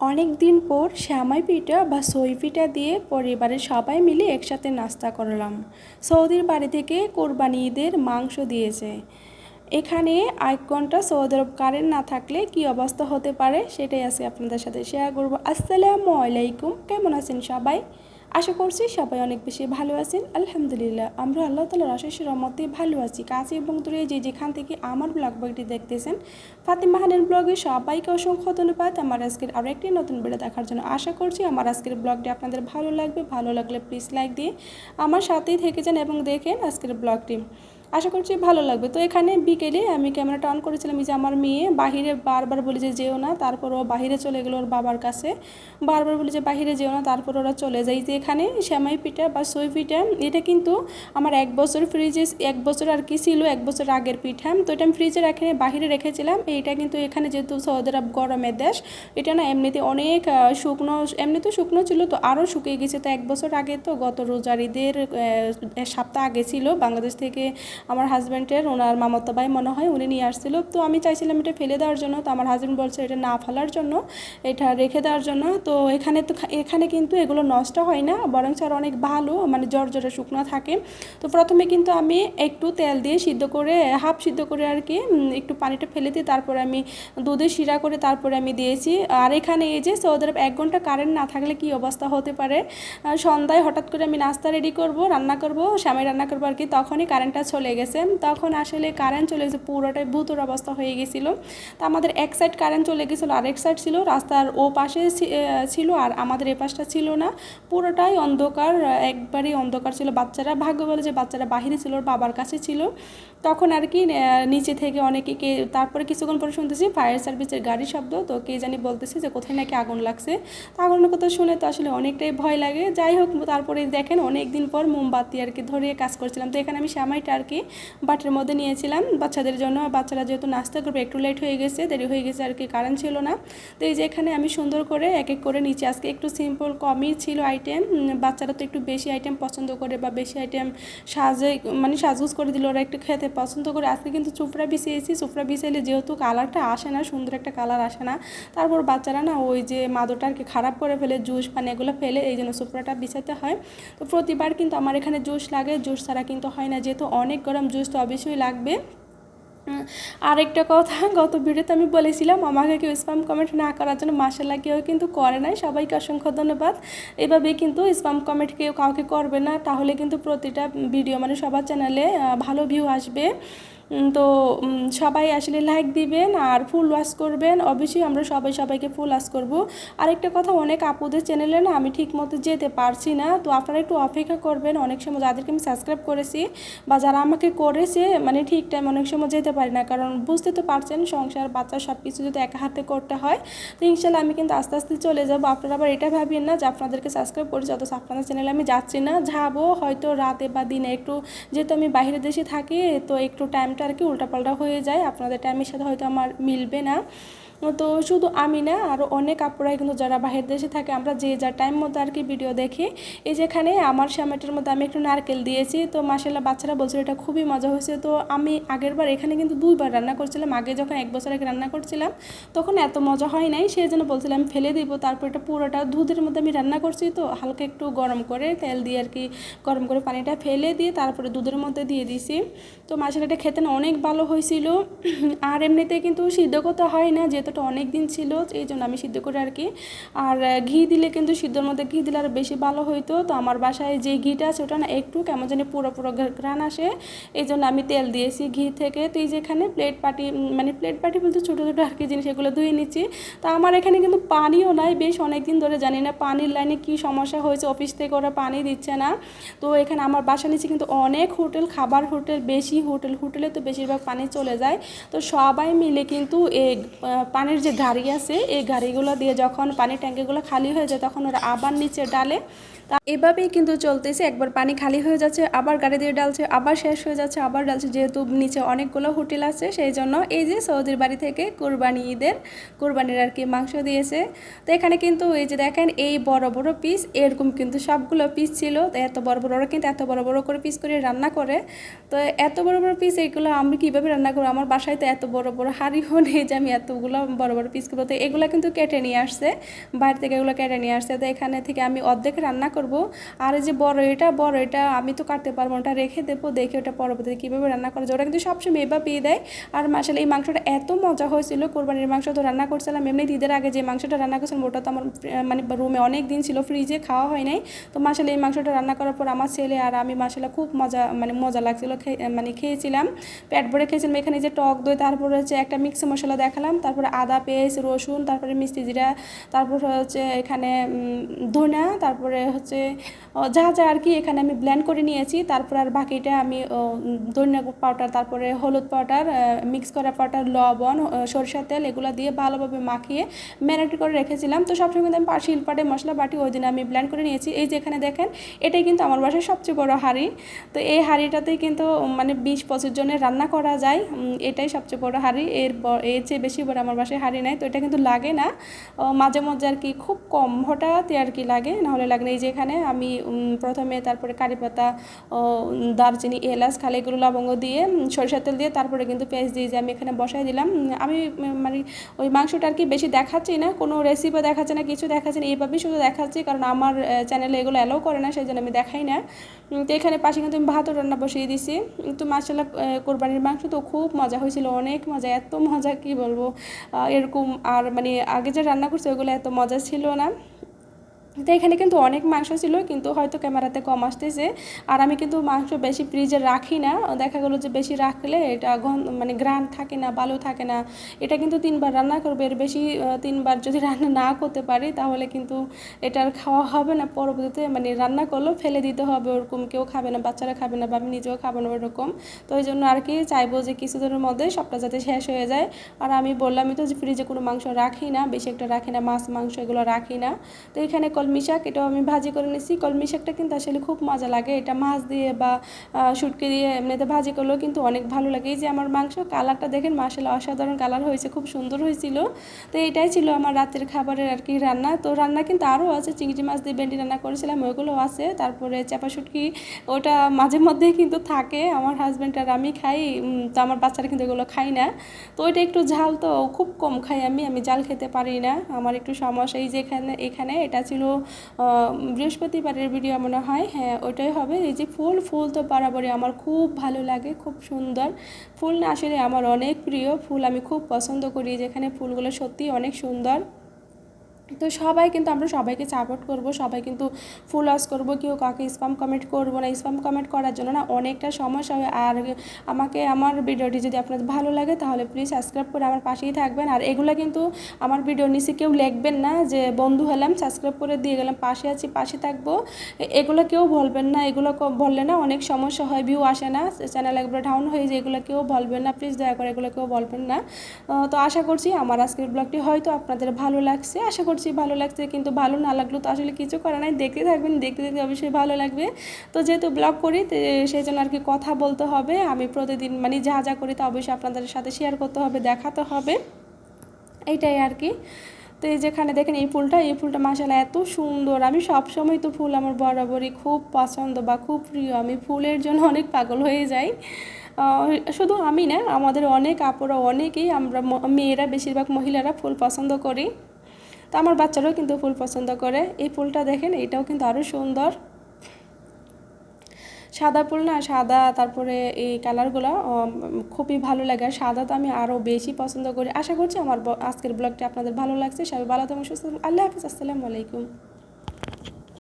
অনেক দিন পর শ্যামাই পিঠা বা সই পিঠা দিয়ে পরিবারের সবাই মিলে একসাথে নাস্তা করলাম। সৌদির বাড়ি থেকে কোরবানি ঈদের মাংস দিয়েছে। এখানে এক ঘণ্টা সৌদি আরব কারেন্ট না থাকলে কি অবস্থা হতে পারে সেটাই আছে আপনাদের সাথে শেয়ার করব। আসসালামু আলাইকুম, কেমন আছেন সবাই? আশা করছি সবাই অনেক বেশি ভালো আছেন। আলহামদুলিল্লাহ, আমরা আল্লাহ তালার অশেষ রমতে ভালো আছি। কাছে এবং দূরে যে যেখান থেকে আমার ব্লগ বইটি দেখতেছেন, ফাতিমা হানের ব্লগে সবাইকে অসংখ্য ধন্যবাদ। আমার আজকের আরও একটি নতুন ভিডিও দেখার জন্য আশা করছি আমার আজকের ব্লগটি আপনাদের ভালো লাগবে। ভালো লাগলে প্লিজ লাইক দিয়ে আমার সাথেই থেকে যান এবং দেখেন আজকের ব্লগটি। আশা করছি ভালো লাগবে। তো এখানে বিকেলে আমি ক্যামেরাটা অন করেছিলাম যে আমার মেয়ে বাহিরে বারবার বলি যে যেও না, তারপর ও বাহিরে চলে গেলো ওর বাবার কাছে। বারবার বলি যে বাহিরে যেও না, তারপর ওরা চলে যায়। যে এখানে শ্যামাই পিঠা বা সই পিঠা, এটা কিন্তু আমার এক বছর ফ্রিজে এক বছর আর কি ছিল, এক বছর আগের পিঠা। তো এটা আমি ফ্রিজে রেখে, বাহিরে রেখেছিলাম। এইটা কিন্তু এখানে যেহেতু সৌদি আরব গরমের দেশ, এটা না এমনিতে অনেক শুকনো এমনিতে শুকনো ছিল, তো আরও শুকিয়ে গেছে। তো এক বছর আগে তো গত রোজার ঈদের সপ্তাহ আগে ছিল, বাংলাদেশ থেকে আমার হাজব্যান্ডের ওনার মামাতো ভাই মনে হয়, উনি নিয়ে আসছিল। তো আমি চাইছিলাম এটা ফেলে দেওয়ার জন্য, তো আমার হাজব্যান্ড বলছে এটা না ফেলার জন্য, এটা রেখে দেওয়ার জন্য। তো এখানে তো এখানে কিন্তু এগুলো নষ্ট হয় না বরং আর অনেক ভালো মানে জ্বর জ্বরে শুকনো থাকে। তো প্রথমে কিন্তু আমি একটু তেল দিয়ে সিদ্ধ করে, হাফ সিদ্ধ করে আর কি একটু পানিটা ফেলে দিয়ে তারপরে আমি দুধে শিরা করে তারপরে আমি দিয়েছি। আর এখানে এই যে, সৌদি আরব এক ঘণ্টা কারেন্ট না থাকলে কি অবস্থা হতে পারে? সন্ধ্যায় হঠাৎ করে আমি নাস্তা রেডি করব, রান্না করব, স্বামী রান্না করব আর কি, তখনই কারেন্টটা চলে গেছে। তখন আসলে কারেন্ট চলে গেছে, পুরোটাই ভূতর অবস্থা হয়ে গেছিল। তো আমাদের এক সাইড কারেন্ট চলে গেছিল, আরেক সাইড ছিল, রাস্তার ও পাশে ছিল আর আমাদের এ পাশটা ছিল না। পুরোটাই অন্ধকার, একবারই অন্ধকার ছিল। বাচ্চারা, ভাগ্য বলে যে বাচ্চারা বাহিরে ছিল, ওর বাবার কাছে ছিল। তখন আর কি নিচে থেকে অনেকে কে, তারপরে কিছুক্ষণ পরে শুনতেছি ফায়ার সার্ভিসের গাড়ির শব্দ। তো কে জানি বলতেছে যে কোথায় নাকি আগুন লাগছে। তো আগুনের কথা শুনে তো আসলে অনেকটাই ভয় লাগে। যাই হোক, তারপরে দেখেন অনেক দিন পর মোমবাতি আর কি ধরিয়ে কাজ করছিলাম। তো এখানে আমি শ্যামাইটা আর কি বাটির মধ্যে নিয়েছিলাম। বাচ্চাদের জন্য বাচ্চারা যেহেতু নাস্তা করবে, একটু লেট হয়ে গেছে, দেরি হয়ে গেছে আর কি, কারণ ছিল না। তো এই যে এখানে আমি সুন্দর করে এক এক করে নিচে আজকে একটু সিম্পল কমই ছিল আইটেম বাচ্চারা তো একটু বেশি আইটেম পছন্দ করে বা বেশি আইটেম সাজে মানে সাজগুজ করে দিল ওরা একটু খেতে পছন্দ করে। আজকে কিন্তু চুপড়া বিছিয়েছি। চুপড়া বিছাইলে যেহেতু কালারটা আসে না, সুন্দর একটা কালার আসে না। তারপর বাচ্চারা না ওই যে মাদুরটা আর কি খারাপ করে ফেলে, জুস পানি এগুলো ফেলে এই জন্য সুপড়াটা বিছাতে হয়। তো প্রতিবার কিন্তু আমার এখানে জুস লাগে। জুস ছাড়া কিন্তু হয় না। যেহেতু অনেক গরম জুস তো অবশ্যই লাগবে। আরেকটা কথা, গত ভিডিওতে আমি বলেছিলাম, আমাকে কেউ স্পাম কমেন্ট না করার জন্য মাসাল্লাহ কেউ কিন্তু করে নাই। সবাইকে অসংখ্য ধন্যবাদ। এভাবে কিন্তু স্পাম কমেন্ট কেউ কাউকে করবে না। তাহলে কিন্তু প্রতিটা ভিডিও মানে সবার চ্যানেলে ভালো ভিউ আসবে। তো সবাই আসলে লাইক দিবেন আর ফুল ওয়াশ করবেন। অবশ্যই আমরা সবাই সবাইকে ফুল ওয়াশ করব। আরেকটা কথা, অনেক আপুদের চ্যানেলে না আমি ঠিক মতো যেতে পারছি না। তো আপনারা একটু অপেক্ষা করবেন। অনেক সময় যাদেরকে আমি সাবস্ক্রাইব করেছি বা যারা আমাকে করেছে মানে ঠিক টাইম অনেক সময় যেতে পারি না। কারণ বুঝতে তো পারছেন, সংসার, বাচ্চা সব কিছু যদি একা হাতে করতে হয়, তো ইনশাল্লাহ আমি কিন্তু আস্তে আস্তে চলে যাব। আপনারা আবার এটা ভাবিয়েন না যে আপনাদেরকে সাবস্ক্রাইব করেছি, অথচ আপনাদের চ্যানেলে আমি যাচ্ছি না। যাব হয়তো রাতে বা দিনে একটু, যেহেতু আমি বাইরের দেশে থাকি, তো একটু টাইমটা আর কি উল্টাপাল্টা হয়ে যায়। আপনাদের টাইমের সাথে হয়তো আমার মিলবে না। তো শুধু আমি না আরও অনেক আপুরাই কিন্তু যারা বাহির দেশে থাকে, আমরা যে যা টাইম মতো আর কি ভিডিও দেখি। এই যেখানে আমার স্যামেটের মধ্যে আমি একটু নারকেল দিয়েছি, তো মাসাল্লাহ বাচ্চারা বলছিল এটা খুবই মজা হয়েছে। তো আমি আগের বার এখানে কিন্তু দুইবার রান্না করছিলাম, আগে যখন এক বছর আগে রান্না করছিলাম, তখন এত মজা হয় নাই, সেই জন্য বলছিলাম ফেলে দিব, তারপর এটা পুরোটা দুধের মধ্যে আমি রান্না করছি, তো হালকা একটু গরম করে তেল দিয়ে আর কি গরম করে পানিটা ফেলে দিয়ে তারপরে দুধের মধ্যে দিয়ে দিছি। তো এটা খেতে না অনেক ভালো হয়েছিল। আর এমনিতে কিন্তু সিদ্ধ করতে হয় না, যেহেতু এটা অনেক দিন ছিল, এই জন্য আমি সিদ্ধ করে আর কি, আর ঘি দিলে কিন্তু সিদ্ধর মধ্যে ঘি দিলে আরও বেশি ভালো হইতো। তো আমার বাসায় যে ঘিটা আছে ওটা না একটু কেমন জানি পুরো পুরো ঘ্রাণ আসে, এই জন্য আমি তেল দিয়েছি ঘি থেকে। তো এই যেখানে প্লেট পাটি মানে প্লেট পাটি বলতে ছোটো ছোটো আর কি জিনিস এগুলো ধুয়ে নিচ্ছি। তো আমার এখানে কিন্তু পানিও নাই, বেশ অনেক দিন ধরে জানি না পানির লাইনে কি সমস্যা হয়েছে অফিস থেকে ওরা পানি দিচ্ছে না। তো এখানে আমার বাসা নিচে কিন্তু অনেক হোটেল, খাবার হোটেল, বেশি হোটেল, হোটেলে তো বেশিরভাগ পানি চলে যায়। তো সবাই মিলে কিন্তু এই পানির যে গাড়ি আছে, এই গাড়িগুলো দিয়ে যখন পানির ট্যাঙ্কিগুলো খালি হয়ে যায়, তখন ওরা আবার নিচে ডালে তা এভাবেই কিন্তু চলতেছে। একবার পানি খালি হয়ে যাচ্ছে, আবার গাড়ি দিয়ে ডালছে, আবার শেষ হয়ে যাচ্ছে, আবার ডালছে। যেহেতু নিচে অনেকগুলো হোটেল আছে, সেই জন্য এই যে সৌদির বাড়ি থেকে কোরবানি ঈদের কোরবানির আর কি মাংস দিয়েছে। তো এখানে কিন্তু এই যে দেখেন, এই বড় বড় পিস এরকম কিন্তু সবগুলো পিস ছিল। তো এত বড় বড় ওরা কিন্তু এত বড় বড় করে পিস করে রান্না করে। তো এত বড় বড় পিস এইগুলো আমি কীভাবে রান্না করব? আমার বাসায় তো এত বড় বড় হাঁড়িও নেই যে আমি এতগুলো বড় বড় পিস করব তো এগুলো কিন্তু কেটে নিয়ে আসছে। বাইরে থেকে এগুলো কেটে নিয়ে আসছে। তো এখানে থেকে আমি অর্ধেক রান্না করব। আর এই যে বড়, এটা বড়, এটা আমি তো কাটতে পারব ওটা রেখে দেবো, দেখে ওটা পরবর্তীতে কীভাবে রান্না করা যায়। ওটা কিন্তু সবসময় এভাবেই দেয় আর মাসালে এই মাংসটা এত মজা হয়েছিল। কোরবানির মাংস তো রান্না করছিলাম। এমনি ঈদের আগে যে মাংসটা রান্না করছিলাম, ওটা তো আমার মানে রুমে অনেক দিন ছিল ফ্রিজে খাওয়া হয় নাই। তো মাসালে এই মাংসটা রান্না করার পর আমার ছেলে আর আমি মাসালা খুব মজা মানে মজা লাগছিল মানে খেয়েছিলাম। পেট ভরে খেয়েছিলাম। এখানে যে টক দই, তারপরে হচ্ছে একটা মিক্স মশলা দেখালাম। তারপরে আদা পেঁয়াজ রসুন, তারপরে মিষ্টি জিরা, তারপর হচ্ছে এখানে ধনা তারপরে হচ্ছে যা যা আর কি এখানে আমি ব্ল্যান্ড করে নিয়েছি। তারপর আর বাকিটা আমি ধনিয়া পাউডার তারপরে হলুদ পাউডার মিক্স করা পাউডার লবণ সরিষার তেল, এগুলো দিয়ে ভালোভাবে মাখিয়ে ম্যারিনেট করে রেখেছিলাম। তো সবসময় কিন্তু আমি পা- শিলপাটে মশলা বাটি ওই দিন আমি ব্ল্যান্ড করে নিয়েছি। এই যে এখানে দেখেন, এটাই কিন্তু আমার বাসায় সবচেয়ে বড় হাঁড়ি। তো এই হাঁড়িটাতেই কিন্তু মানে বিশ পঁচিশ জনের রান্না করা যায়। এটাই সবচেয়ে বড় হাঁড়ি। এর এর চেয়ে বেশি বড় আমার বাসায় হাঁড়ি নাই, তো এটা কিন্তু লাগে না। মাঝে মধ্যে আর কি খুব কম, হঠাৎই আর কি লাগে নাহলে লাগে না। এই যে এখানে আমি প্রথমে তারপরে কারি পাতা দারচিনি, এলাচ, খালি এগুলো লবঙ্গ দিয়ে সরিষার তেল দিয়ে তারপরে কিন্তু পেঁয়াজ দিয়ে যে আমি এখানে বসাই দিলাম। আমি মানে ওই মাংসটা আর কি বেশি দেখাচ্ছি না, কোনো রেসিপিও দেখাচ্ছে না, কিছু দেখাচ্ছে না, এইভাবেই শুধু দেখাচ্ছি, কারণ আমার চ্যানেলে এগুলো অ্যালাউ করে না সেই জন্য আমি দেখাই না। তো এখানে পাশে কিন্তু আমি ভাতও রান্না বসিয়ে দিছি। তো মাসাল্লাহ কোরবানির মাংস তো খুব মজা হয়েছিল, অনেক মজা, এত মজা, কি বলব। এরকম আর মানে আগে যে রান্না করছে ওগুলো এত মজা ছিল না। তো এখানে কিন্তু অনেক মাংস ছিল, কিন্তু হয়তো ক্যামেরাতে কম আসতেছে। আর আমি কিন্তু মাংস বেশি ফ্রিজে রাখি না। দেখা গেলো যে বেশি রাখলে এটা মানে গ্রান থাকে না, ভালো থাকে না। এটা কিন্তু তিনবার রান্না করবে, এর বেশি তিনবার যদি রান্না না করতে পারি, তাহলে কিন্তু এটা আর খাওয়া হবে না। পরবর্তীতে মানে রান্না করলেও ফেলে দিতে হবে, ওরকম কেউ খাবে না, বাচ্চারা খাবে না বা আমি নিজেও খাব না ওরকম। তো ওই জন্য আর কি চাইব যে কিছুদিনের মধ্যে সবটা যাতে শেষ হয়ে যায়। আর আমি বললামই তো যে ফ্রিজে কোনো মাংস রাখি না, বেশি একটা রাখি না, মাছ, মাংস এগুলো রাখি না। তো এখানে কলমি শাক এটাও আমি ভাজি করে নিয়েছি কলমি শাকটা কিন্তু আসলে খুব মজা লাগে। এটা মাছ দিয়ে বা শুটকি দিয়ে এমনিতে ভাজি করলেও কিন্তু অনেক ভালো লাগে। এই যে আমার মাংস কালারটা দেখেন মাসালা অসাধারণ কালার হয়েছে, খুব সুন্দর হয়েছিল। তো এটাই ছিল আমার রাতের খাবারের আর কি রান্না। তো রান্না কিন্তু আরও আছে, চিংড়ি মাছ দিয়ে ভেন্ডি রান্না করেছিলাম ওইগুলো আছে। তারপরে চাপা শুটকি, ওটা মাঝে মধ্যেই কিন্তু থাকে। আমার হাজব্যান্ড আর আমি খাই তো আমার বাচ্চারা কিন্তু এগুলো খাই না। তো ওইটা একটু ঝাল তো, খুব কম খাই আমি আমি জাল খেতে পারি না। আমার একটু সমস্যা এই যে এখানে এখানে এটা ছিল বৃহস্পতিবারের ভিডিও মনে হয়। হ্যাঁ ওইটাই হবে। এই যে ফুল ফুল তো বরাবরই আমার খুব ভালো লাগে, খুব সুন্দর। ফুল না আসলে আমার অনেক প্রিয়। ফুল আমি খুব পছন্দ করি, যেখানে ফুলগুলো সত্যি অনেক সুন্দর। তো সবাই কিন্তু আমরা সবাইকে সাপোর্ট করব, সবাই কিন্তু ফুল লস করব, কেউ কাউকে স্পাম কমেন্ট করব না স্পাম কমেন্ট করার জন্য না অনেকটা সমস্যা হয়। আর আমাকে, আমার ভিডিওটি যদি আপনাদের ভালো লাগে তাহলে প্লিজ সাবস্ক্রাইব করে আমার পাশেই থাকবেন। আর এগুলো কিন্তু আমার ভিডিওর নিচে কেউ লিখবেন না যে, বন্ধু হলাম সাবস্ক্রাইব করে দিয়ে গেলাম, পাশে আছি, পাশে থাকব। এগুলো কেউ বলবেন না, এগুলো বললে না অনেক সমস্যা হয় ভিউ আসে না চ্যানেল একবার ডাউন হয়ে যায়, এগুলো কেউ বলবেন না প্লিজ দয়া করে এগুলো কেউ বলবেন না। তো আশা করছি আমার আজকের ব্লগটি হয়তো আপনাদের ভালো লাগছে। আশা করছি ভালো লাগছে, কিন্তু ভালো না লাগল তো আসলে কিছু করা নাই। দেখতে থাকবেন, দেখতে দেখতে অবশ্যই ভালো লাগবে। তো যেহেতু ব্লগ করি সেই জন্য আর কি কথা বলতে হবে। আমি প্রতিদিন মানে যা যা করি তা অবশ্যই আপনাদের সাথে শেয়ার করতে হবে, দেখাতে হবে। এইটাই আর কি তো এই যেখানে দেখেন এই ফুলটা এই ফুলটা মাসালা এত সুন্দর। আমি সব সময় তো ফুল আমার বরাবরই খুব পছন্দ বা খুব প্রিয়। আমি ফুলের জন্য অনেক পাগল হয়ে যাই। শুধু আমি না, আমাদের অনেক আপুরা, অনেকেই আমরা মেয়েরা বেশিরভাগ মহিলারা ফুল পছন্দ করি। তো আমার বাচ্চারাও কিন্তু ফুল পছন্দ করে। এই ফুলটা দেখেন, এটাও কিন্তু আরও সুন্দর। সাদা ফুল না, সাদা, তারপরে এই কালারগুলো খুবই ভালো লাগে। আর সাদা তো আমি আরও বেশি পছন্দ করি। আশা করছি আমার আজকের ব্লগটি আপনাদের ভালো লাগছে। সবাই ভালো থাকুন, সুস্থ আল্লাহ হাফিজ, আসসালামু আলাইকুম।